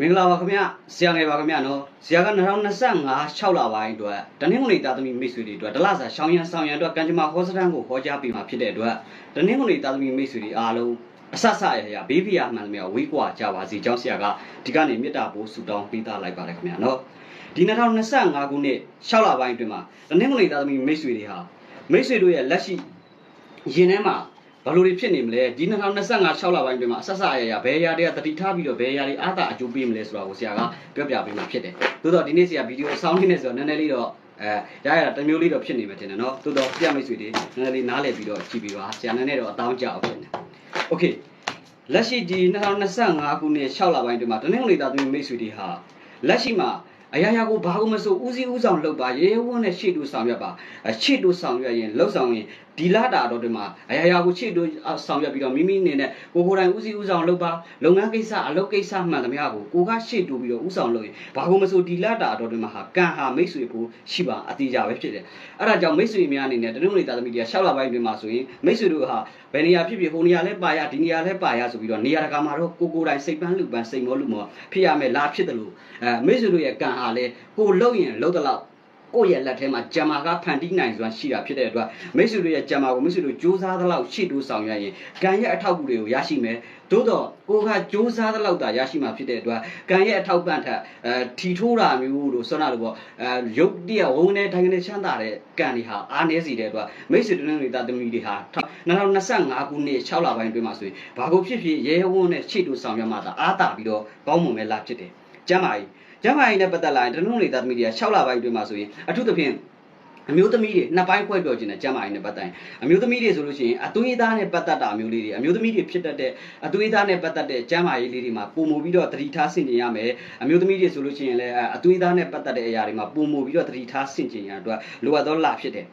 မင်္ဂလာပါခင်ဗျဆရာငယ်ပါခင်ဗျနော်ဆရာက2025 6လပိုင်းအတွက်တနင်္ဂနွေသားသမီးမိတ်ဆွေတွေအတွက်ဒလစာရှောင်းရန်ဆောင်ရန်အတွက်ကံကြမ္မာဟောစတန်ကိုဟောကြားပေးမှာဖြစ်တဲ့အတွက်တနင်္ဂနွေသားသမီးမိတ်ဆွေတွေအားလုံးအဆဆရရဘေးဖီယာမှန်သမျှဝေးကွာကြပါစေကျောင်းဆရာကဒီကနေမေတ္တာပို့ဆုတောင်းပေးသားလိုက်ပါတယ်ခင်ဗျနော်ဒီ2025ခုနှစ်6လပိုင်းအတွင်းမှာတနင်္ဂနွေသားသမီးမိတ်ဆွေတွေဟာမိတ်ဆွေတို့ရဲ့လက်ရှိရင်ထဲမှာ ဘာလို့တွေဖြစ်နေမလဲဒီ2025 6လပိုင်းအတွင်းမှာအဆက်ဆက်အရရဘယ်အရာတွေကတတိထားပြီးတော့ဘယ်အရာတွေအားသာအကျိုးပေးမလဲဆိုတာကိုဆရာကပြောပြပေးမှာဖြစ်တယ်။သို့တော့ဒီနေ့ဆရာဗီဒီယိုအဆောင်လေးနဲ့ဆိုတော့နည်းနည်းလေးတော့အဲရရတစ်မျိုးလေးတော့ဖြစ်နေမှတင်တယ်နော်။သို့တော့ပြမိတ်ဆွေတွေနည်းနည်းလေးနားလည်ပြီးတော့ကြည့်ပြီးပါဆရာနည်းနည်းတော့အတောင်းကြအောင်ဖြစ်နေ။ Okay လက်ရှိဒီ2025ခုနှစ်6လပိုင်းအတွင်းမှာတနင်္ဂနွေသားသမီးမိတ်ဆွေတွေဟာလက်ရှိမှာ အရာရာကိုဘာလို့မဆိုဦးစီးဦးဆောင်လုပ်ပါရေဝန်းနဲ့ရှေ့တူဆောင်ရွက်ပါအရှေ့တူဆောင်ရွက်ရင်လှုပ်ဆောင်ရင်ဒီလာတာတော့ဒီမှာအရာရာကိုရှေ့တူဆောင်ရွက်ပြီးတော့မိမိအနေနဲ့ကိုကိုယ်တိုင်ဦးစီးဦးဆောင်လုပ်ပါလုပ်ငန်းကိစ္စအလုပ်ကိစ္စမှန်သမျှကိုကိုကရှေ့တူပြီးတော့ဦးဆောင်လုပ်ရင်ဘာလို့မဆိုဒီလာတာတော့ဒီမှာဟာကံဟာမိတ်ဆွေဖို့ရှိပါအတိအကျပဲဖြစ်တယ်အဲ့ဒါကြောင့်မိတ်ဆွေများအနေနဲ့တနင်္ဂနွေသားသမီးတွေကရှောက်လာပိုင်းတွင်မှာဆိုရင်မိတ်ဆွေတို့ဟာဘယ်နေရာဖြစ်ဖြစ်ဟိုနေရာလဲပါရဒီနေရာလဲပါရဆိုပြီးတော့နေရာတကာမှာတော့ကိုကိုယ်တိုင်စိတ်ပန်းလူပန်းစိတ်မောလူမောဖြစ်ရမယ်လားဖြစ်တယ်လို့အဲမိတ်ဆွေတို့ရဲ့ကံဟာလဲကိုလှုပ်ရင်လှုပ်တဲ့လောက် ကိုယ့်ရဲ့လက်ထဲမှာဂျမာကဖန်တီးနိုင်စွမ်းရှိတာဖြစ်တဲ့အတွက်မိတ်ဆွေတို့ရဲ့ဂျမာကိုမိတ်ဆွေတို့စူးစမ်းသလောက်ရှေ့တိုးဆောင်ရရင်ကံရဲ့အထောက်အကူတွေကိုရရှိမယ်သို့တော့ကိုကစူးစမ်းသလောက်သာရရှိမှာဖြစ်တဲ့အတွက်ကံရဲ့အထောက်ပံ့ထက်အဲထီထိုးတာမျိုးလို့ဆိုရလို့ပေါ့အဲရုပ်တရက်ဝုန်းနဲ့ထိုင်ကနေချမ်းသာတဲ့ကံတွေဟာအားနည်းစီတဲ့အတွက်မိတ်ဆွေတို့နဲ့တာသမီတွေဟာ2025ခုနှစ်6လပိုင်းအတွင်းမှာဆိုရင်ဘာကိုဖြစ်ဖြစ်ရဲဝုန်းနဲ့ရှေ့တိုးဆောင်ရမှသာအားတာပြီးတော့ကောင်းမွန်မဲ့လားဖြစ်တယ်ကျမ်းမာကြီး ကျမ်းမာရေးနဲ့ပတ်သက်လာရင်တနုံးနေတာသမီးတွေက6လပိုင်းအတွင်းမှာဆိုရင်အထူးသဖြင့်အမျိုးသမီးတွေနှစ်ပိုင်းခွဲပြောခြင်းနဲ့ကျမ်းမာရေးနဲ့ပတ်သက်ရင်အမျိုးသမီးတွေဆိုလို့ရှိရင်အသွေးသားနဲ့ပတ်သက်တာမျိုးလေးတွေအမျိုးသမီးတွေဖြစ်တတ်တဲ့အသွေးသားနဲ့ပတ်သက်တဲ့ကျမ်းမာရေးလေးတွေမှာပုံမူပြီးတော့သတိထားဆင်ခြင်ရမယ်အမျိုးသမီးတွေဆိုလို့ရှိရင်လည်းအသွေးသားနဲ့ပတ်သက်တဲ့အရာတွေမှာပုံမူပြီးတော့သတိထားဆင်ခြင်ရတဲ့အတွက်လိုအပ်သောလဖြစ်တယ်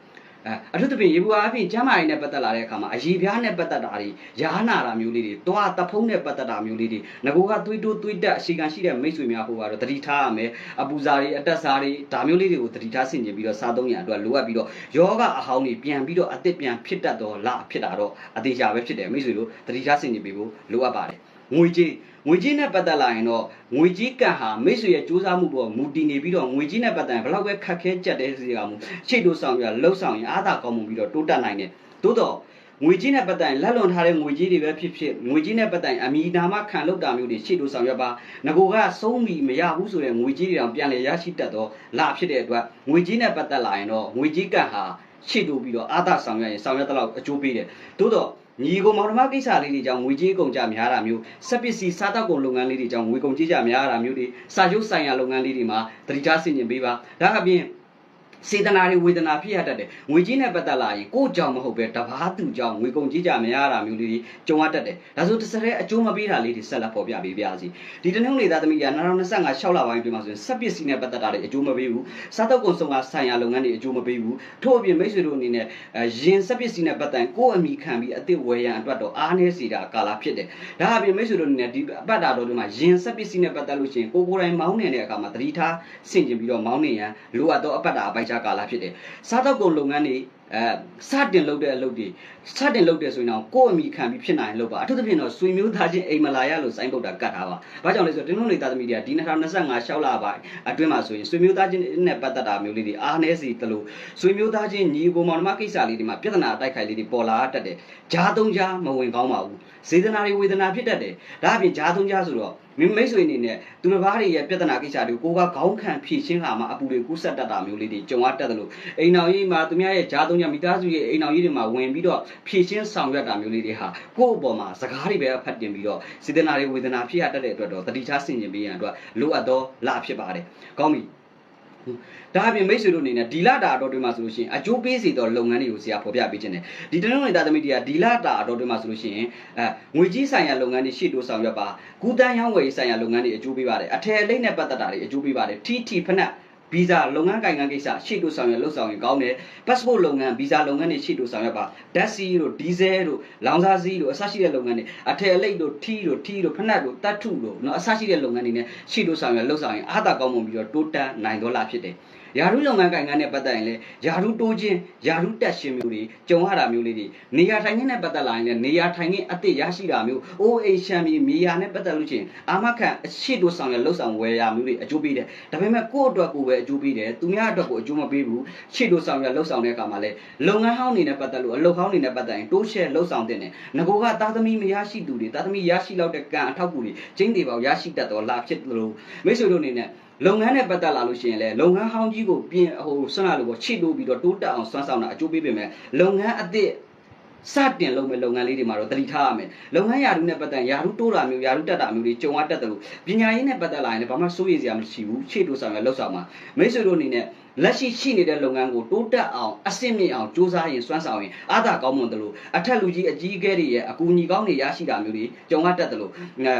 အဲအထူးသဖြင့်ရေဘူးအားဖြင့်ကျမ်းမာရေးနဲ့ပတ်သက်လာတဲ့အခါမှာအရေးပြားနဲ့ပတ်သက်တာတွေရားနာတာမျိုးလေးတွေတွားတဖုံးနဲ့ပတ်သက်တာမျိုးလေးတွေငကိုကသွေးတိုးသွေးတက်အရှိခံရှိတဲ့မိတ်ဆွေများဟိုကတော့တတိထားရမယ်အပူစာတွေအတက်စာတွေဒါမျိုးလေးတွေကိုတတိထားဆင်ခြင်ပြီးတော့စားသုံးရအတွက်လိုအပ်ပြီးတော့ယောဂအဟောင်းတွေပြန်ပြီးတော့အသစ်ပြန်ဖြစ်တတ်တော့လဖြစ်တာတော့အသေးချာပဲဖြစ်တယ်မိတ်ဆွေတို့တတိထားဆင်ခြင်ပြီးဖို့လိုအပ်ပါတယ် ငွေကြေးငွေကြေးနဲ့ပတ်သက်လာရင်တော့ငွေကြေးကံဟာမိတ်ဆွေရဲ့စူးစမ်းမှုပေါ်မူတည်နေပြီးတော့ငွေကြေးနဲ့ပတ်သက်ရင်ဘယ်လောက်ပဲခက်ခဲကြက်တဲ့စီကမှုရှေ့တို့ဆောင်ရလှုပ်ဆောင်ရင်အားသာကောင်းမှုပြီးတော့တိုးတက်နိုင်တယ်သို့တော့ငွေကြေးနဲ့ပတ်သက်ရင်လက်လွန်ထားတဲ့ငွေကြေးတွေပဲဖြစ်ဖြစ်ငွေကြေးနဲ့ပတ်သက်ရင်အမိနာမခံလောက်တာမျိုးတွေရှေ့တို့ဆောင်ရွက်ပါငကိုကဆုံးပြီးမရဘူးဆိုတဲ့ငွေကြေးတွေတောင်ပြန်လည်ရရှိတတ်တော့လာဖြစ်တဲ့အတွက်ငွေကြေးနဲ့ပတ်သက်လာရင်တော့ငွေကြေးကံဟာရှေ့တို့ပြီးတော့အားသာဆောင်ရွက်ရင်ဆောင်ရွက်တဲ့လောက်အကျိုးပေးတယ်သို့တော့ ညီကိုမောင်နှမကိစ္စလေးတွေကြောင့်ငွေကြေးကုန်ကြများတာမျိုးစက်ပစ္စည်းစားတောက်ကုန်လုပ်ငန်းလေးတွေကြောင့်ငွေကုန်ကြေးကြများတာမျိုးတွေစာချုပ်ဆိုင်ရာလုပ်ငန်းလေးတွေမှာတတိထားဆင်ခြင်ပေးပါဒါအပြင် စေတနာတွေဝေဒနာဖြစ်ရတတ်တယ်ငွေကြေးနဲ့ပတ်သက်လာရင်ကိုယ့်ကြောင့်မဟုတ်ပဲတပားသူကြောင့်ငွေကုန်ကြေးကြမရတာမျိုးလေးတွေကြုံရတတ်တယ်ဒါဆိုတစ်စက်တဲ့အကျိုးမပေးတာလေးတွေဆက်လက်ပေါ်ပြပေးပါစီဒီတနင်္ဂနွေသားသမီးက2025 6လပိုင်းအတွင်းမှာဆိုရင်စက်ပစ္စည်းနဲ့ပတ်သက်တာတွေအကျိုးမပေးဘူးစားတောက်ကုန်စုံကဆိုင်ရာလုပ်ငန်းတွေအကျိုးမပေးဘူးထို့အပြင်မိတ်ဆွေတို့အနေနဲ့ရင်စက်ပစ္စည်းနဲ့ပတ်သက်ကိုယ့်အမိခံပြီးအသစ်ဝယ်ရန်အတွက်တော့အားနည်းစီတာကာလဖြစ်တယ်ဒါအပြင်မိတ်ဆွေတို့အနေနဲ့ဒီအပတ်တာတော်တွေမှာရင်စက်ပစ္စည်းနဲ့ပတ်သက်လို့ရှိရင်ကိုကိုယ်တိုင်မောင်းနေတဲ့အခါမှာသတိထားဆင်ကျင်ပြီးတော့မောင်းနေရန်လိုအပ်သောအပတ်တာအပိုက်ခြားကာလဖြစ်တယ်စားတော့ကုန်လုပ်ငန်းတွေအဲစတင်လုပ်တဲ့အလုပ်တွေစတင်လုပ်တယ်ဆိုရင်တော့ကိုယ့်အမိခံပြီးဖြစ်နိုင်လုပ်ပါအထူးသဖြင့်တော့ဆွေမျိုးသားချင်းအိမ်မလာရလို့စိုင်းပုတ်တာကတ်ထားပါဘာကြောင့်လဲဆိုတော့တင်းလုံးနေသားသမီးတွေကဒီ2025ရှောက်လာပါအတွင်းမှာဆိုရင်ဆွေမျိုးသားချင်းနဲ့ပတ်သက်တာမျိုးလေးတွေအားနည်းစီတလို့ဆွေမျိုးသားချင်းညီကိုမောင်နှမကိစ္စလေးတွေမှာပြဿနာအတိုက်ခိုက်လေးတွေပေါ်လာတတ်တယ်ဂျားသုံးဂျားမဝင်ကောင်းပါဘူးစေတနာတွေဝေဒနာဖြစ်တတ်တယ်ဒါအပြင်ဂျားသုံးဂျားဆိုတော့မင်းမိတ်ဆွေအနေနဲ့သူတစ်ပါးတွေရဲ့ပြဿနာကိစ္စတွေကိုကိုကခေါင်းခံဖြည့်ရှင်းခါမှာအပူတွေကူးဆက်တတ်တာမျိုးလေးတွေကြုံရတတ်တယ်လို့အိမ်တော်ကြီးမှာသူများရဲ့ဂျားသုံးဂျားမိသားစုရဲ့အိမ်တော်ကြီးတွေမှာဝင်ပြီးတော့ဖြည့်ရှင်းဆောင်ရွက်တာမျိုးလေးတွေဟာကိုယ့်အပေါ်မှာစကားတွေပဲဖတ်တင်ပြီးတော့စေတနာတွေဝေဒနာဖြစ်ရတတ်တဲ့အတွက်တော့တတိချဆင်ကျင်ပေးရန်အတွက်လိုအပ်သောလဖြစ်ပါတယ်။ကောင်းပြီ။ဒါအပြင်မိတ်ဆွေတို့အနေနဲ့ဒီလတာအတော်တွေမှာဆိုလို့ရှိရင်အကျိုးပေးစေသောလုပ်ငန်းတွေကိုဆရာဖော်ပြပေးခြင်းတယ်ဒီတနင်္ဂနွေသားသမီးတွေကဒီလတာအတော်တွေမှာဆိုလို့ရှိရင်အဲငွေကြီးဆိုင်ရာလုပ်ငန်းတွေရှေ့တိုးဆောင်ရွက်ပါကူတန်းရောင်းဝယ်ရေးဆိုင်ရာလုပ်ငန်းတွေအကျိုးပေးပါတယ်အထည်အလိမ့်နဲ့ပတ်သက်တာတွေအကျိုးပေးပါတယ်ထီထီဖနက် ဗီဇာလုပ်ငန်းကိုင်ငံကိစ္စရှေ့တို့ဆောင်ရွက်လှုပ်ဆောင်ရင်ကောင်းတယ်ပတ်စပို့လုပ်ငန်းဗီဇာလုပ်ငန်းတွေရှေ့တို့ဆောင်ရွက်ပါဓာတ်ဆီတို့ဒီဇယ်တို့လောင်စာဆီတို့အစရှိတဲ့လုပ်ငန်းတွေအထည်အလိပ်တို့ထီးတို့ထီးတို့ဖနက်တို့တတ်ထုတို့နော်အစရှိတဲ့လုပ်ငန်းတွေနဲ့ရှေ့တို့ဆောင်ရွက်လှုပ်ဆောင်ရင်အားသာကောင်းပုံပြီးတော့တိုးတက်နိုင်တော့လာဖြစ်တယ် ယာရုလုပ်ငန်းကိုင်ငန်းနဲ့ပတ်သက်ရင်လည်းယာရုတိုးခြင်းယာရုတက်ရှင်မျိုးတွေကြုံရတာမျိုးလေးတွေနေရာထိုင်ခင်းနဲ့ပတ်သက်လာရင်လည်းနေရာထိုင်ခင်းအသစ်ရရှိတာမျိုးအိုးအိမ်ရှမ်းပြည်မြေယာနဲ့ပတ်သက်လို့ချင်းအာမခံအရှိတိုးဆောင်ရလှုပ်ဆောင်ဝယ်ရမျိုးတွေအကျိုးပေးတယ်ဒါပေမဲ့ကိုယ့်အတွက်ကိုယ်ပဲအကျိုးပေးတယ်သူများအတွက်ကိုအကျိုးမပေးဘူးရှေ့တိုးဆောင်ရလှုပ်ဆောင်တဲ့အခါမှာလည်းလုပ်ငန်းဟောင်းနေနဲ့ပတ်သက်လို့အလုပ်ဟောင်းနေနဲ့ပတ်သက်ရင်တိုးရှဲလှုပ်ဆောင်တဲ့နဲ့ငကိုကသားသမီးမရရှိသူတွေသားသမီးရရှိလောက်တဲ့ကံအထောက်အကူတွေကျင်းတွေပေါရရှိတတ်တော်လာဖြစ်လို့မိတ်ဆွေတို့အနေနဲ့ လုပ်ငန်းနဲ့ပတ်သက်လာလို့ရှိရင်လည်းလုပ်ငန်းဟောင်းကြီးကိုပြင်ဟိုဆွမ်းလာလို့ပေါ့ခြေတိုးပြီးတော့တိုးတက်အောင်ဆွမ်းဆောင်တာအကျိုးပေးပေမဲ့လုပ်ငန်းအသစ် စတင်လုပ်မဲ့လုပ်ငန်းလေးတွေမှာတော့တတိထားရမယ်လုပ်ငန်းယာရုနဲ့ပတ်သက်ယာရုတိုးတာမျိုးယာရုတက်တာမျိုးတွေကြုံရတတ်တယ်လို့ပညာရေးနဲ့ပတ်သက်လာရင်လည်းဘာမှစိုးရိမ်စရာမရှိဘူးခြေတိုးဆောင်ရလှုပ်ဆောင်မှာမိတ်ဆွေတို့အနေနဲ့လက်ရှိရှိနေတဲ့လုပ်ငန်းကိုတိုးတက်အောင်အဆင့်မြင့်အောင်စ조사ရင်စွမ်းဆောင်ရင်အားသာကောင်းမွန်တယ်လို့အထက်လူကြီးအကြီးအကဲတွေရဲ့အကူအညီကောင်းတွေရရှိတာမျိုးတွေကြုံရတတ်တယ်လို့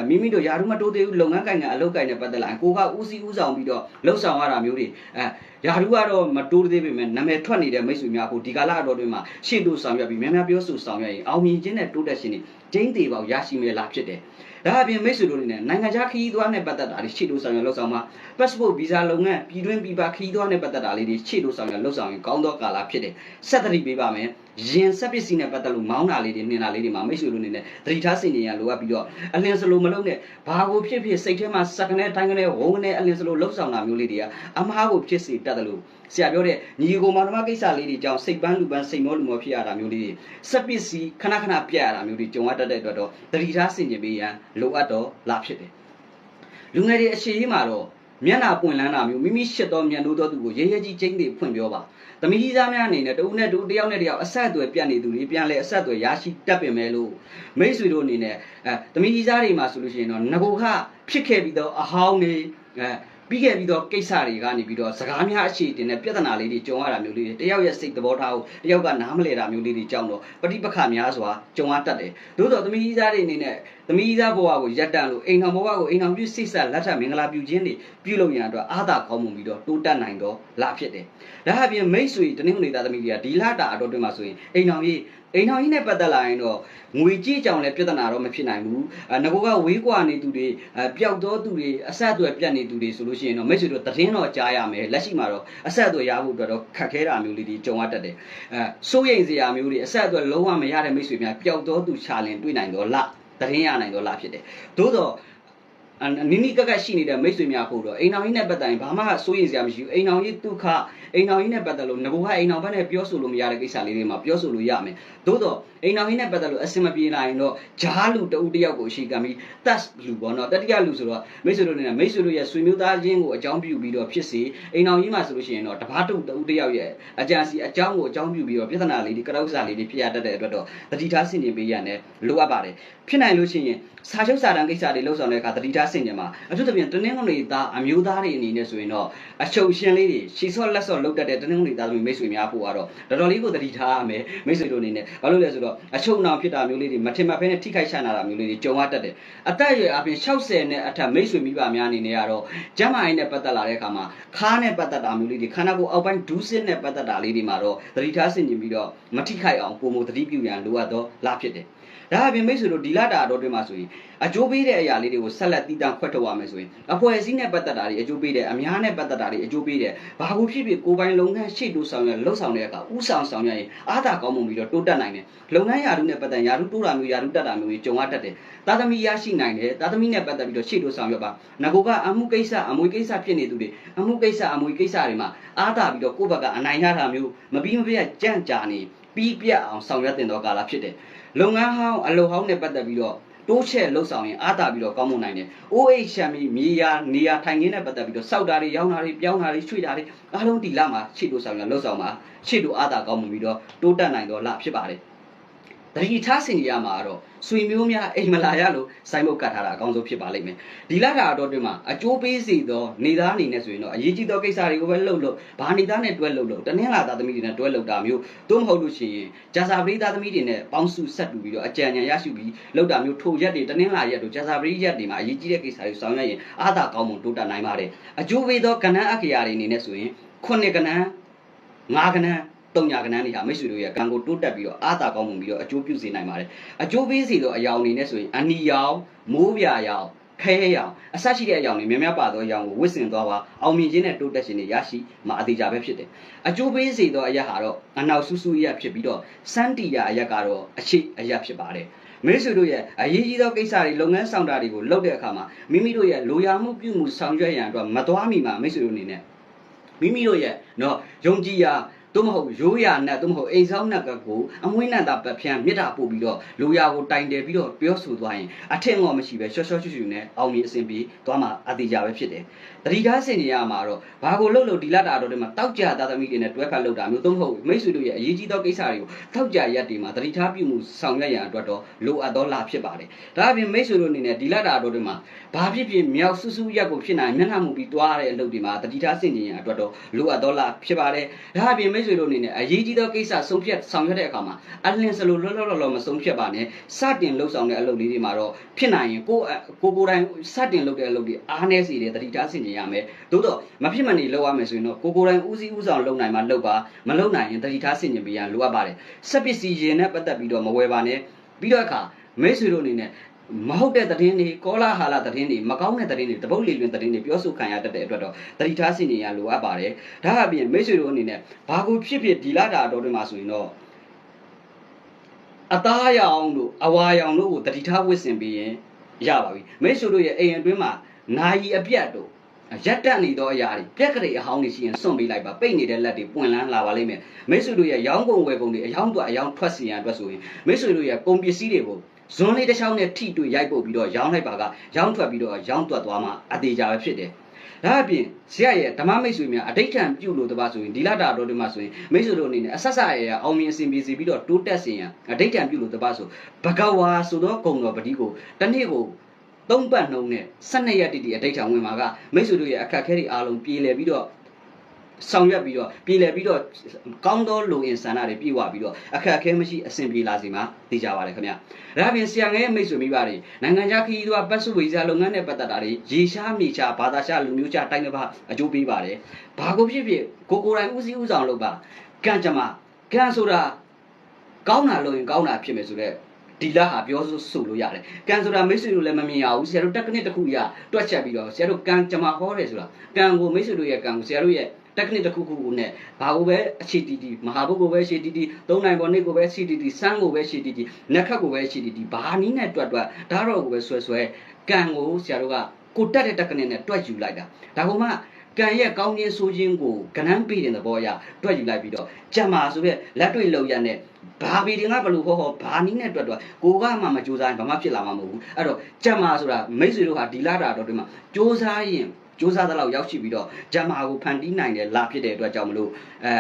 မိမိတို့ယာရုမတိုးသေးဘူးလုပ်ငန်းကိုင်ကအလုပ်ကိုင်နဲ့ပတ်သက်လာရင်ကိုကဦးစီးဦးဆောင်ပြီးတော့လှုပ်ဆောင်ရတာမျိုးတွေအဲ ယာရုကတော့မတိုးသေးပေမဲ့နာမည်ထွက်နေတဲ့မိတ်ဆွေများကိုဒီကာလအတော်တွင်မှာရှေ့တိုးဆောင်ရွက်ပြီးများများပြောဆိုဆောင်ရွက်ရင်အောင်မြင်ခြင်းနဲ့တိုးတက်ခြင်းတွေကျင်းသေးပေါက်ရရှိမယ်လားဖြစ်တယ်ဒါအပြင်မိတ်ဆွေတို့အနေနဲ့နိုင်ငံခြားခရီးသွားနဲ့ပတ်သက်တာတွေရှေ့တိုးဆောင်ရွက်လှုပ်ဆောင်မှာ passport visa လုပ်ငန်းပြည်တွင်းပြည်ပခရီးသွားနဲ့ပတ်သက်တာလေးတွေရှေ့တိုးဆောင်ရွက်လှုပ်ဆောင်ရင်ကောင်းသောကာလဖြစ်တယ်ဆက်သတိပေးပါမယ်ရင်ဆက်ပစ္စည်းနဲ့ပတ်သက်လို့မောင်းတာလေးတွေနှင်တာလေးတွေမှာမိတ်ဆွေတို့အနေနဲ့သတိထားစင်ကြရလိုအပ်ပြီးတော့အလင်းစလိုမလုံးနဲ့ဘာကိုဖြစ်ဖြစ်စိတ်ထဲမှာစက်ကနေတိုင်းကနေဝုန်းကနေအလင်းစလိုလှုပ်ဆောင်တာမျိုးလေးတွေကအမားကိုဖြစ်စေတတ်တယ်လို့ဆရာပြောတဲ့ညီကိုမောင်နှမကိစ္စလေးတွေကြောင့်စိတ်ပန်းလူပန်းစိတ်မောလူမောဖြစ်ရတာမျိုးလေးတွေစက်ပစ္စည်းခဏခဏပြတ်ရတာမျိုးတွေကြုံရတတ်တဲ့အတွက်တော့သတိထားစင်ကြပေးရန်လိုအပ်တော့လာဖြစ်တယ်လူငယ်တွေအရှိကြီးမှာတော့မျက်နာပွင့်လန်းတာမျိုးမိမိရှစ်တော်မြန်လို့တော်သူကိုရဲရဲကြီးချင်းတွေဖွင့်ပြောပါသမီးကြီးသားများအနေနဲ့တဦးနဲ့တဦးတယောက်နဲ့တယောက်အဆက်အသွယ်ပြတ်နေသူတွေပြန်လဲအဆက်အသွယ်ရရှိတတ်ပင်မဲ့လို့မိတ်ဆွေတို့အနေနဲ့အဲသမီးကြီးသားတွေမှာဆိုလို့ရှိရင်တော့ငကိုခဖြစ်ခဲ့ပြီးတော့အဟောင်းနေအဲ ပြီးခဲ့ပြီးတော့ကိစ္စတွေကနေပြီးတော့စကားများအခြေတင်တဲ့ပြဿနာလေးတွေကြုံရတာမျိုးလေးတွေတယောက်ရဲ့စိတ်သဘောထားကိုတယောက်ကနားမလည်တာမျိုးလေးတွေကြောင့်တော့ပဋိပက္ခများစွာကြုံရတတ်တယ်။သို့တော့သမီးကြီးသားတွေအနေနဲ့ သမီးကြီးသားဘဝကိုရပ်တန့်လို့အိမ်တော်ဘဝကိုအိမ်တော်ပြုစိတ်ဆက်လက်ထပ်မင်္ဂလာပြုခြင်းတွေပြုလုပ်ရန်အတွက်အားသာကောင်းမှုပြီးတော့တိုးတက်နိုင်တော့လာဖြစ်တယ်။ဒါအပြင်မိတ်ဆွေတနင်္ဂနွေသားသမီးတွေကဒီလတာအတော်တွင်မှာဆိုရင်အိမ်တော်ကြီးအိမ်ထောင်ကြီးနဲ့ပတ်သက်လာရင်တော့ငွေကြေးကြောင်လည်းပြဿနာတော့မဖြစ်နိုင်ဘူးအဲငကိုကဝေးကွာနေသူတွေအဲပျောက်သောသူတွေအဆက်အသွယ်ပြတ်နေသူတွေဆိုလို့ရှိရင်တော့မိတ်ဆွေတို့သတင်းတော့ကြားရမယ်လက်ရှိမှာတော့အဆက်အသွယ်ရဖို့အတွက်တော့ခက်ခဲတာမျိုးလေးတွေကြုံရတတ်တယ်အဲစိုးရိမ်စရာမျိုးတွေအဆက်အသွယ်လုံးဝမရတဲ့မိတ်ဆွေများပျောက်သောသူချလင်တွေ့နိုင်တော့လား သတင်းရနိုင်တော့လားဖြစ်တယ်သို့တော့ နီနီကက်ကက်ရှိနေတဲ့မိတ်ဆွေများဖို့တော့အိမ်အောင်ကြီးနဲ့ပတ်သက်ရင်ဘာမှစိုးရိမ်စရာမရှိဘူးအိမ်အောင်ကြီးဒုက္ခအိမ်အောင်ကြီးနဲ့ပတ်သက်လို့ငဘိုကအိမ်အောင်ဘက်နဲ့ပြောဆိုလို့မရတဲ့ကိစ္စလေးတွေမှာပြောဆိုလို့ရမယ်သို့တော့အိမ်အောင်ကြီးနဲ့ပတ်သက်လို့အဆင်မပြေနိုင်ရင်တော့ဂျားလူတဦးတယောက်ကိုရှိကံပြီးတတ်လူပေါ့နော်တတိယလူဆိုတော့မိတ်ဆွေတို့နဲ့မိတ်ဆွေတို့ရဲ့ဆွေမျိုးသားချင်းကိုအကြောင်းပြုပြီးတော့ဖြစ်စေအိမ်အောင်ကြီးမှာဆိုလို့ရှိရင်တော့တပားတုတဦးတယောက်ရဲ့အကြံစီအကြောင်းကိုအကြောင်းပြုပြီးတော့ပြဿနာလေးတွေကရောက်စာလေးတွေဖြစ်ရတတ်တဲ့အတွက်တော့တတိထားဆင်ခြင်ပေးရတဲ့လိုအပ်ပါတယ်ဖြစ်နိုင်လို့ရှိရင်စာချုပ်စာတမ်းကိစ္စတွေလှုပ်ဆောင်တဲ့အခါတတိထားဆင်ခြင်မှာအထူးသဖြင့်တနင်္ဂနွေသားအမျိုးသားတွေအနေနဲ့ဆိုရင်တော့အချုပ်ရှင်းလေးတွေရှီဆော့လက်ဆော့လုပ်တတ်တဲ့တနင်္ဂနွေသားသမီးမိတ်ဆွေများဖို့ကတော့တော်တော်လေးကိုတတိထားရမယ်မိတ်ဆွေတို့အနေနဲ့ဘာလို့လဲဆိုတော့အချုပ်နှောင်ဖြစ်တာမျိုးလေးတွေမထင်မှတ်ဖဲနဲ့ထိခိုက်ချနာတာမျိုးလေးတွေကြုံရတတ်တယ်အသက်အရွယ်အပြင်60နဲ့အထက်မိတ်ဆွေမိဘများအနေနဲ့ကတော့ကျန်းမာရေးနဲ့ပတ်သက်လာတဲ့အခါမှာခါးနဲ့ပတ်သက်တာမျိုးလေးတွေခန္ဓာကိုယ်အောက်ပိုင်းဒူးစစ်နဲ့ပတ်သက်တာလေးတွေမှာတော့တတိထားဆင်ကျင်ပြီးတော့မထိခိုက်အောင်ပုံမသတိပြုရန်လိုအပ်တော့လာဖြစ်တယ် ဒါအပြင်မိတ်ဆွေတို့ဒီလတာတော့တွင်မှာဆိုရင်အကျိုးပေးတဲ့အရာလေးတွေကိုဆက်လက်တည်တံ့ခွက်ထုတ်ရမယ်ဆိုရင်အဖွဲ့အစည်းနဲ့ပတ်သက်တာတွေအကျိုးပေးတယ်အများနဲ့ပတ်သက်တာတွေအကျိုးပေးတယ်ဘာဘူးဖြစ်ဖြစ်ကိုယ်ပိုင်လုပ်ငန်းရှေ့တိုးဆောင်ရလှုပ်ဆောင်တဲ့အခါဥဆောင်ဆောင်ရရင်အားသာကောင်းမှုပြီးတော့တိုးတက်နိုင်တယ်လုပ်ငန်းယာရုနဲ့ပတ်သက်ယာရုတိုးတာမျိုးယာရုတက်တာမျိုးကြီးကြုံရတတ်တယ်သာသမီရရှိနိုင်တယ်သာသမီနဲ့ပတ်သက်ပြီးတော့ရှေ့တိုးဆောင်ရပါငကိုကအမှုကိစ္စအမွေကိစ္စဖြစ်နေသူတွေအမှုကိစ္စအမွေကိစ္စတွေမှာအားသာပြီးတော့ကိုယ့်ဘက်ကအနိုင်ရတာမျိုးမပြီးမပြတ်ကြန့်ကြာနေပြီးပြတ်အောင်ဆောင်ရွက်တင်တော့ကာလဖြစ်တယ် လုပ်ငန်းဟောင်းအလုပ်ဟောင်းနဲ့ပတ်သက်ပြီးတော့တိုးချဲ့လှုပ်ဆောင်ရင်အားတာပြီးတော့ကောင်းမွန်နိုင်တယ်။ OH ရှမ်းမီမြေယာနေယာထိုင်ခင်းနဲ့ပတ်သက်ပြီးတော့စောက်တာတွေရောင်းတာတွေပြောင်းတာတွေရွှေ့တာတွေအားလုံးဒီလမှာရှေ့တိုးဆောင်ရလှုပ်ဆောင်မှာရှေ့တိုးအားတာကောင်းမွန်ပြီးတော့တိုးတက်နိုင်တော့လဖြစ်ပါတယ်။ တတိထားစင်ကြီးရမှာတော့ဆွေမျိုးများအိမ်မလာရလို့စိုင်းမုတ်ကတ်ထားတာအကောင်းဆုံးဖြစ်ပါလိမ့်မယ်ဒီလာတာတော့တွင်မှာအကျိုးပေးစီသောနေသားအနေနဲ့ဆိုရင်တော့အရေးကြီးသောကိစ္စတွေကိုပဲလှုပ်လို့ဘာနေသားနဲ့တွဲလှုပ်လို့တနင်္လာသားသမီးတွေနဲ့တွဲလှုပ်တာမျိုးသို့မဟုတ်လို့ရှိရင်ဂျာစာပရိသားသမီးတွေနဲ့ပေါင်းစုဆက်တူပြီးတော့အကြံဉာဏ်ရရှိပြီးလှုပ်တာမျိုးထိုရက်တွေတနင်္လာရက်တို့ဂျာစာပရိရက်တွေမှာအရေးကြီးတဲ့ကိစ္စတွေဆောင်ရွက်ရင်အားသာကောင်းမှုတိုးတက်နိုင်ပါတယ်အကျိုးပေးသောကဏ္ဍအခရာတွေအနေနဲ့ဆိုရင်ခုနှစ်ကဏ္ဍငါးကဏ္ဍ တုံညာကဏ္ဍတွေဟာမိတ်ဆွေတို့ရဲ့ကံကိုတိုးတက်ပြီးတော့အားသာကောင်းမှုပြီးတော့အကျိုးပြုစေနိုင်ပါတယ်အကျိုးပေးစီတော့အယောင်အနေနဲ့ဆိုရင်အနီရောင်မိုးပြာရောင်ခဲရောင်အဆက်ရှိတဲ့အကြောင်းတွေများများပါသောအကြောင်းကိုဝစ်စင်သွားပါအောင်မြင်ခြင်းနဲ့တိုးတက်ခြင်းတွေရရှိမှာအသေးကြပဲဖြစ်တယ်အကျိုးပေးစေသောအရက်ဟာတော့အနောက်ဆူဆူအရက်ဖြစ်ပြီးတော့စန်တီယာအရက်ကတော့အရှိအရက်ဖြစ်ပါတယ်မိတ်ဆွေတို့ရဲ့အရေးကြီးသောကိစ္စတွေလုပ်ငန်းဆောင်တာတွေကိုလုပ်တဲ့အခါမှာမိမိတို့ရဲ့လိုရာမှုပြုမှုဆောင်ရွက်ရန်အတွက်မသွားမီမှာမိတ်ဆွေတို့အနေနဲ့မိမိတို့ရဲ့နော်ယုံကြည်ရာ သို့မဟုတ်ရိုးရာနဲ့သို့မဟုတ်အိမ်ဆောင်နဲ့ကကိုအမွှေးနဲ့သာပတ်ဖြန်းမြစ်တာပို့ပြီးတော့လူရာကိုတိုင်တယ်ပြီးတော့ပြောဆိုသွားရင်အထင်ငေါမရှိပဲရှော့ရှော့ချွတ်ချွတ်နဲ့အောင်မြင်အဆင်ပြေသွားမှာအသေးကြပဲဖြစ်တယ်။တတိကားစင်နေရမှာတော့ဘာကိုလှုပ်လို့ဒီလတာတော့ဒီမှာတောက်ကြသားသမီးတွေနဲ့တွဲဖက်လုပ်တာမျိုးသို့မဟုတ်မိတ်ဆွေတို့ရဲ့အရေးကြီးသောကိစ္စတွေကိုတောက်ကြရက်တွေမှာတတိထားပြုမှုဆောင်ရွက်ရန်အတွက်တော့လိုအပ်သောလာဖြစ်ပါတယ်။ဒါအပြင်မိတ်ဆွေတို့အနေနဲ့ဒီလတာတော့ဒီမှာဘာဖြစ်ဖြစ်မြောက်ဆူဆူရက်ကိုဖြစ်နိုင်မျက်နှာမူပြီးတွားတဲ့အလုပ်တွေမှာတတိထားစင်ကြင်ရန်အတွက်တော့လိုအပ်သောလာဖြစ်ပါတယ်။ဒါအပြင်မိတ်ဆွေတို့အနေနဲ့အရေးကြီးသောကိစ္စဆုံးဖြတ်ဆောင်ရွက်တဲ့အခါမှာအလင်းစလိုလောလောလောလောမဆုံးဖြတ်ပါနဲ့စတင်လှုပ်ဆောင်တဲ့အလုပ်လေးတွေမှာတော့ဖြစ်နိုင်ရင်ကိုကိုကိုတိုင်းစတင်လုပ်တဲ့အလုပ်တွေအားနည်းစေတယ်တတိထားစင်ကြင်ရမယ်သို့တော့မဖြစ်မနေလုပ်ရမယ်ဆိုရင်တော့ကိုကိုတိုင်းဦးစီးဦးဆောင်လုပ်နိုင်မှလုပ်ပါမလုပ်နိုင်ရင်တတိထားစင်ကြင်ပေးရန်လိုအပ်ပါတယ်စက်ပစ္စည်းရင်နဲ့ပတ်သက်ပြီးတော့မဝယ်ပါနဲ့ပြီးတော့အခါမိတ်ဆွေတို့အနေနဲ့ မဟုတ်တဲ့သတင်းတွေကောလာဟာလာသတင်းတွေမကောင်းတဲ့သတင်းတွေတပုတ်လီလွင်သတင်းတွေပြောဆိုခံရတတ်တဲ့အတွက်တော့တတိထားစင်ကြင်ရလိုအပ်ပါတယ်ဒါအပြင်မိတ်ဆွေတို့အနေနဲ့ဘာကိုဖြစ်ဖြစ်ဒီလာတာတော်တွေမှာဆိုရင်တော့အသားရောင်တို့အဝါရောင်တို့ကိုတတိထားဝစ်စင်ပြီးရင်ရပါပြီမိတ်ဆွေတို့ရဲ့အိမ်အတွင်းမှာနာယီအပြတ်တို့ရက်တက်နေသောအရာတွေပြက်ကလေးအဟောင်းတွေရှိရင်စွန့်ပေးလိုက်ပါပိတ်နေတဲ့လက်တွေပွင့်လန်းလာပါလိမ့်မယ်မိတ်ဆွေတို့ရဲ့ရောင်းကုန်ဝယ်ကုန်တွေအယောင်းတော့အယောင်းထွက်စီရန်အတွက်ဆိုရင်မိတ်ဆွေတို့ရဲ့ကုန်ပစ္စည်းတွေကို ဇွန်လေးတစ်ချောင်းနဲ့ထိတွေ့ရိုက်ပုတ်ပြီးတော့ရောင်းလိုက်ပါကရောင်းထွက်ပြီးတော့ရောင်းသွက်သွားမှအသေးကြပဲဖြစ်တယ်ဒါအပြင်ဆရာရဲ့ဓမ္မမိတ်ဆွေများအဋိဋ္ဌံပြုလို့တပါဆိုရင်ဒီလတာတော်တွေမှာဆိုရင်မိတ်ဆွေတို့အနေနဲ့အဆက်ဆက်ရအောင်မြင်အစဉ်ပြေစီပြီးတော့တိုးတက်စေရန်အဋိဋ္ဌံပြုလို့တပါဆိုဘဂဝါဆိုတော့ဂုံတော်ပတိကိုတနေ့ကိုသုံးပတ်နှုံးနဲ့12ရက်တိတိအဋိဋ္ဌံဝင်မှာကမိတ်ဆွေတို့ရဲ့အခက်အခဲတွေအားလုံးပြေလည်ပြီးတော့ ဆောင်ရွက်ပြီးတော့ပြည်လည်ပြီးတော့ကောင်းသောလူအင်ဆန္ဒတွေပြည့်ဝပြီးတော့အခက်အခဲမရှိအဆင်ပြေလာစီမှာသိကြပါရခင်ဗျာ။ဒါပြင်ဆရာငယ်ရဲ့မိတ်ဆွေမိဘတွေနိုင်ငံခြားခရီးသွားပတ်စုဝေးစားလုပ်ငန်းနဲ့ပတ်သက်တာတွေရေရှားမြေချဘာသာရှာလူမျိုးချတိုင်းတစ်ပါးအကျိုးပေးပါတယ်။ဘာကိုဖြစ်ဖြစ်ကိုကိုယ်တိုင်ဦးစီးဦးဆောင်လုပ်ပါကံကြမ္မာကံဆိုတာကောင်းတာလုပ်ရင်ကောင်းတာဖြစ်မယ်ဆိုတော့ဒီလာဟာပြောဆိုဆိုလို့ရတယ်။ကံဆိုတာမိတ်ဆွေတို့လည်းမမြင်ရဘူး။ဆရာတို့တက်ကနစ်တစ်ခုရတွက်ချက်ပြီးတော့ဆရာတို့ကံကြမ္မာဟောတယ်ဆိုတာကံကိုမိတ်ဆွေတို့ရဲ့ကံကိုဆရာတို့ရဲ့ technique တစ်ခုခုကိုနဲ့ဘာကိုပဲအခြေတီတီမဟာဘုတ်ကိုပဲအခြေတီတီသုံးနိုင်ပေါ်နေ့ကိုပဲအခြေတီတီစမ်းကိုပဲအခြေတီတီနက်ခတ်ကိုပဲအခြေတီတီဘာနီးနဲ့တွတ်တွတ်ဒါတော့ကိုပဲဆွဲဆွဲကံကိုဆရာတို့ကကိုတက်တဲ့ technique နဲ့တွက်ယူလိုက်တာဒါကမှကံရဲ့ကောင်းခြင်းဆိုးခြင်းကိုကဏ္ဍပေးတဲ့သဘောအရတွက်ယူလိုက်ပြီးတော့ကြံမာဆိုပြလက်တွေ့လောက်ရတဲ့ဘာဘီတင်ကဘလို့ဟောဟောဘာနီးနဲ့တွက်တွက်ကိုကမှမကြိုးစားရင်ဘာမှဖြစ်လာမှာမဟုတ်ဘူးအဲ့တော့ကြံမာဆိုတာမိတ်ဆွေတို့ဟာဒီလာတာတော့ဒီမှာကြိုးစားရင် စူးစမ်းသလောက်ရောက်ရှိပြီးတော့ဂျမာကိုဖန်တီးနိုင်တဲ့လာဖြစ်တဲ့အတွက်ကြောင့်မလို့အဲ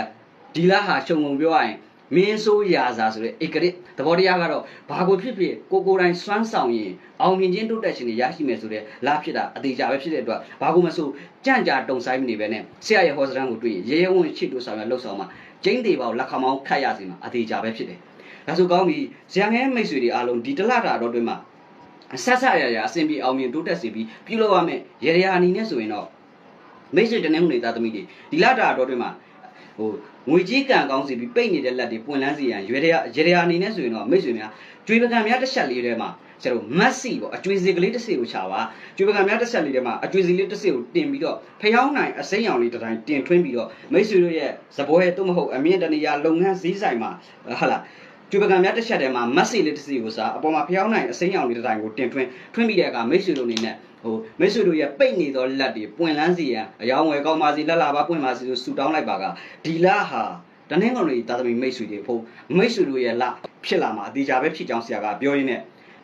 ဒီလာဟာရှုံုံပြောရရင်မင်းဆိုးရာစာဆိုတဲ့ဧကရစ်သဘောတရားကတော့ဘာကိုဖြစ်ဖြစ်ကိုကိုယ်တိုင်စွမ်းဆောင်ရင်အောင်မြင်ခြင်းတိုးတက်ခြင်းတွေရရှိမယ်ဆိုတဲ့လာဖြစ်တာအသေးချာပဲဖြစ်တဲ့အတွက်ဘာကိုမဆိုကြံ့ကြာတုံဆိုင်မနေပဲနဲ့ဆရာရဲ့ဟောစတန်းကိုတွေ့ရင်ရဲရဲဝံ့ချစ်တို့ဆောင်ရလှုပ်ဆောင်မှာကျင်းသေးပါကိုလက်ခမောင်းခတ်ရစီမှာအသေးချာပဲဖြစ်တယ်ဒါဆိုကောင်းပြီဇယံငယ်မိတ်ဆွေတွေအားလုံးဒီတလတာတော့တွင်မှာ ဆက်ဆက်ရရအစဉ်ပြေအောင်မြင်တိုးတက်စေပြီးပြုလုပ်ရမယ်ရေရအနေနဲ့ဆိုရင်တော့မိတ်ဆွေတနေမှုနေသားသမီးတွေဒီလာတာတော့တွင်မှာဟိုငွေကြီးကံကောင်းစီပြီးပိတ်နေတဲ့လက်တွေပွင့်လန်းစီရန်ရွေရရေရအနေနဲ့ဆိုရင်တော့မိတ်ဆွေများကျွေးပကံများတစ်ချက်လေးထဲမှာကျတော့မတ်စီပေါ့အကျွေးစီကလေးတစ်စီကိုချပါကျွေးပကံများတစ်ချက်လေးထဲမှာအကျွေးစီလေးတစ်စီကိုတင်ပြီးတော့ဖျောင်းနိုင်အစိမ်းရောင်လေးတစ်တိုင်းတင်ထွင်းပြီးတော့မိတ်ဆွေတို့ရဲ့ဇဘောရဲ့တို့မဟုတ်အမြင့်တနေရာလုပ်ငန်းစည်းဆိုင်မှာဟာလား ကျွေးပကံများတစ်ချက်ထဲမှာမတ်စီလေးတစ်စီကိုစားအပေါ်မှာဖျောင်းနိုင်အစိမ်းရောင်လေးတစ်တိုင်းကိုတင်ထွင်းထွင်းပြီးတဲ့အခါမိတ်ဆွေတို့အနေနဲ့ဟိုမိတ်ဆွေတို့ရဲ့ပိတ်နေသောလက်တွေပွင့်လန်းစီရန်အယောင်ဝယ်ကောင်းပါစီလက်လာပါပွင့်ပါစီလို့ဆူတောင်းလိုက်ပါကဒီလာဟာတနင်္ဂနွေသားသမီးမိတ်ဆွေတွေဖို့မိတ်ဆွေတို့ရဲ့လဖြစ်လာမှာအသေးချာပဲဖြစ်ကြောင်းဆရာကပြောရင်းနဲ့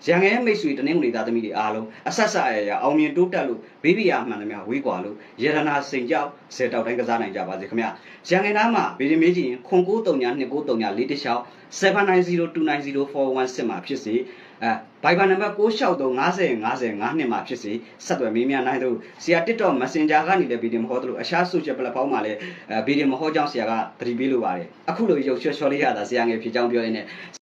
ရန်ငယ်မိတ်ဆွေတနင်္ဂနွေသားသမီးတွေအားလုံးအဆက်ဆက်ရရအောင်မြင်တိုးတက်လို့ဘေးဘီယာမှန်သမျှဝေးကွာလို့ရတနာစိန်ကြောက်ဆယ်တောက်တိုင်းကစားနိုင်ကြပါစေခင်ဗျရန်ငယ်သားမှာဗီဒီမေးကြည့်ရင်ခွန်93ည293ည4တချောင်း79029041စစ်မှာဖြစ်စေအဲဘိုင်ဘာနံပါတ်6635050နှစ်မှာဖြစ်စေဆက်သွယ်မေးမြန်းနိုင်လို့ဆရာ TikTok Messenger ကနေလည်းဗီဒီယိုမဟောသလိုအခြား social platform မှာလည်းဗီဒီယိုမဟောကြောင်းဆရာကသတိပေးလိုပါတယ်အခုလိုရုပ်ချော်ချော်လေးရတာဆရာငယ်ဖြစ်ကြောင်းပြောရင်းနဲ့